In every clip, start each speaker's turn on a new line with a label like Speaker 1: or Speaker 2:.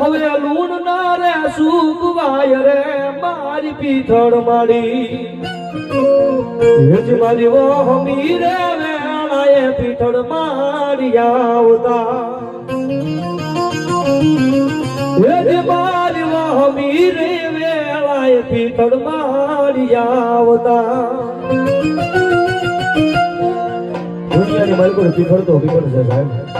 Speaker 1: હવે લૂણ ના રે સુગવાય રે, મારી પીઠળ માડી. જ મારી ઓહમી રે, વેણાએ પીથળ મારી આવતા. જ મારી ઓહમી રે, વેણાએ પીઠળ મારી આવતા. દુનિયાની માલિકો પીથળ તો પીથળ છે સાહેબ.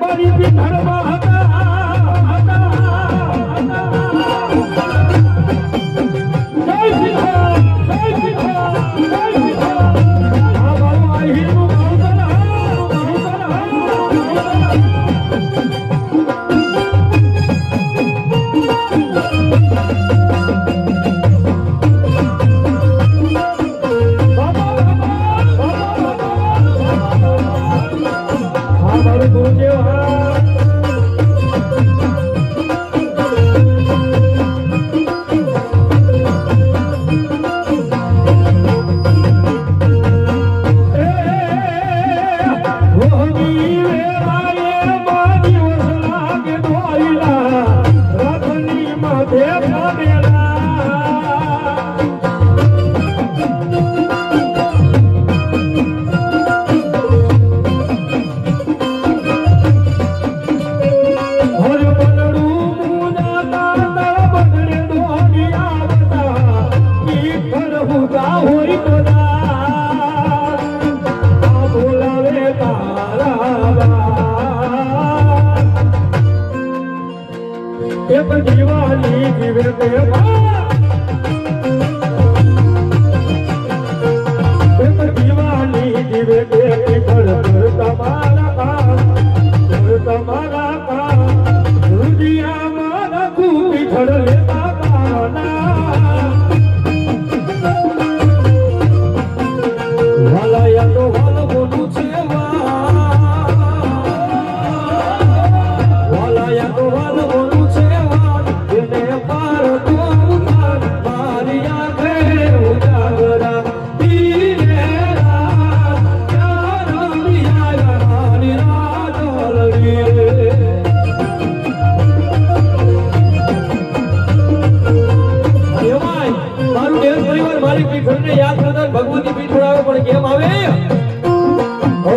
Speaker 1: বাড়ি నీ విరుదే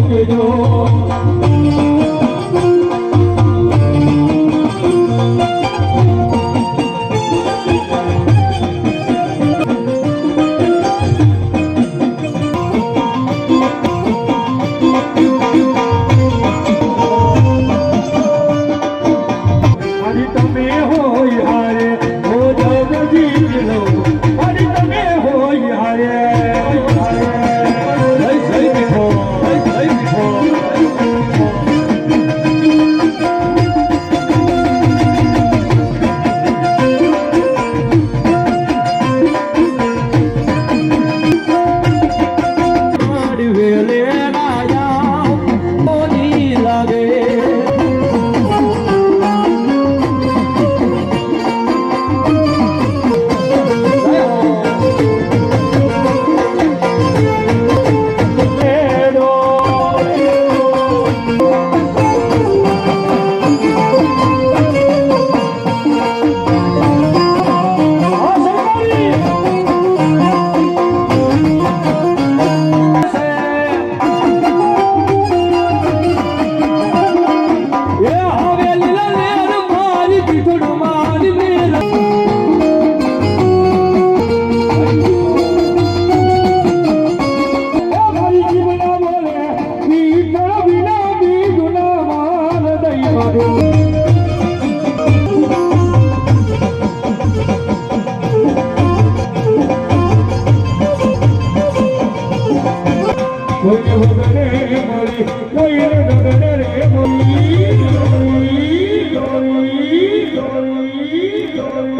Speaker 1: મૂકજો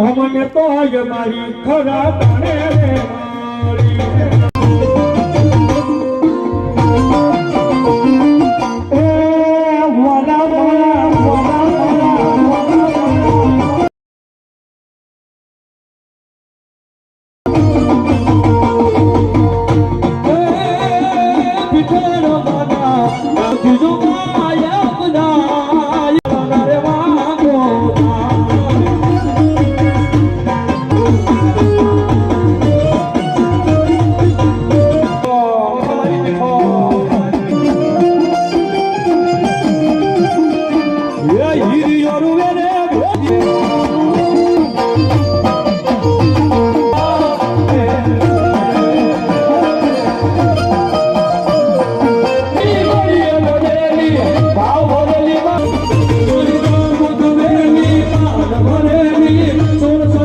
Speaker 1: અમને તો
Speaker 2: જ મારી ખરા તણે રે.